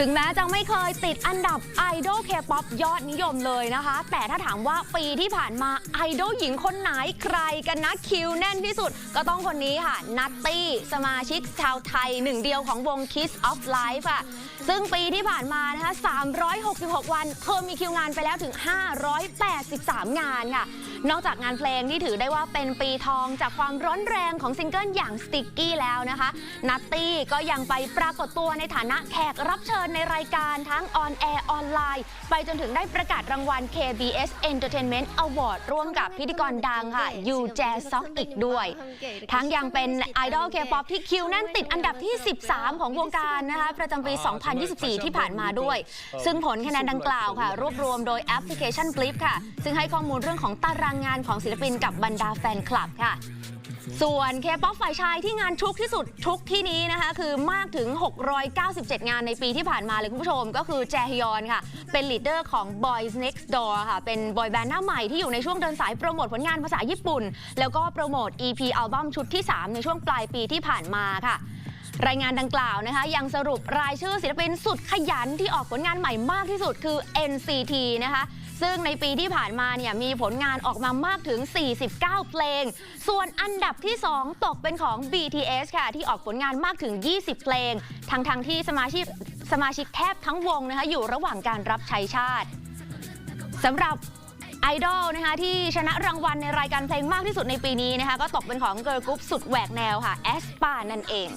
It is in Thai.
ถึงแม้จะไม่เคยติดอันดับไอดอลเคป๊อปยอดนิยมเลยนะคะ แต่ถ้าถามว่าปีที่ผ่านมาไอดอลหญิงคนไหนใครกันนะคิวแน่นที่สุด ก็ต้องคนนี้ค่ะ นัตตี้ สมาชิกชาวไทยหนึ่งเดียวของวง Kiss of Life ค่ะ ซึ่งปีที่ผ่านมานะคะ 366 วัน เธอมีคิวงานไปแล้วถึง 583 งานค่ะ นอกจากงานเพลงที่ถือได้ว่าเป็นปีทองจากความร้อนแรงของซิงเกิลอย่าง Sticky แล้วนะคะนัตตี้ก็ยังไปปรากฏตัวในฐานะแขกรับเชิญในรายการทั้งออนแอร์ออนไลน์ ไปจนถึงได้ประกาศรางวัล KBS Entertainment Award ร่วมกับพิธีกรดังค่ะยูแจซอกอีกด้วย ทั้งยังเป็นไอดอลเคป๊อปที่คิวแน่นติดอันดับที่ 13 ของวงการนะคะประจำปี 2024 ที่ผ่านมาด้วย ซึ่งผลคะแนนดังกล่าวค่ะ รวบรวมโดยแอปพลิเคชัน Blip ค่ะ ซึ่งให้ข้อมูลเรื่องของตารางงานของศิลปินกับบรรดาแฟนคลับค่ะ ส่วนเคป๊อปฝ่ายชายที่งานชุกที่สุดทุกที่นี้นะคะ คือมากถึง 697 งานในปีที่ผ่านมาเลยคุณผู้ชม ก็คือแจฮยอนค่ะ เป็นลีดเดอร์ของ Boys Next Door ค่ะ เป็นบอยแบนด์หน้าใหม่ที่อยู่ในช่วงเดินสายโปรโมทผลงานภาษาญี่ปุ่น แล้วก็โปรโมท EP อัลบั้มชุดที่ 3 ในช่วงปลายปีที่ผ่านมาค่ะรายงานดังกล่าวนะคะ ยังสรุปรายชื่อศิลปินสุดขยันที่ออกผลงานใหม่มากที่สุดคือ NCT นะคะ ซึ่งในปีที่ผ่านมาเนี่ยมีผลงานออกมามากถึง 49 เพลง ส่วนอันดับที่ 2 ตกเป็นของ BTS ค่ะ ที่ออกผลงานมากถึง 20 เพลง ทั้งทงที่สมาชิกสมาชิกแทบทั้งวงนะคะอยู่ระหว่างการรับใช้ชาติสำหรับไอดอลนะคะที่ชนะรางวัลในรายการเพลงมากที่สุดในปีนี้นะคะก็ตกเป็นของเกิร์ลกรุ๊ปสุดแหวกแนวค่ะแอสปานั่นเอง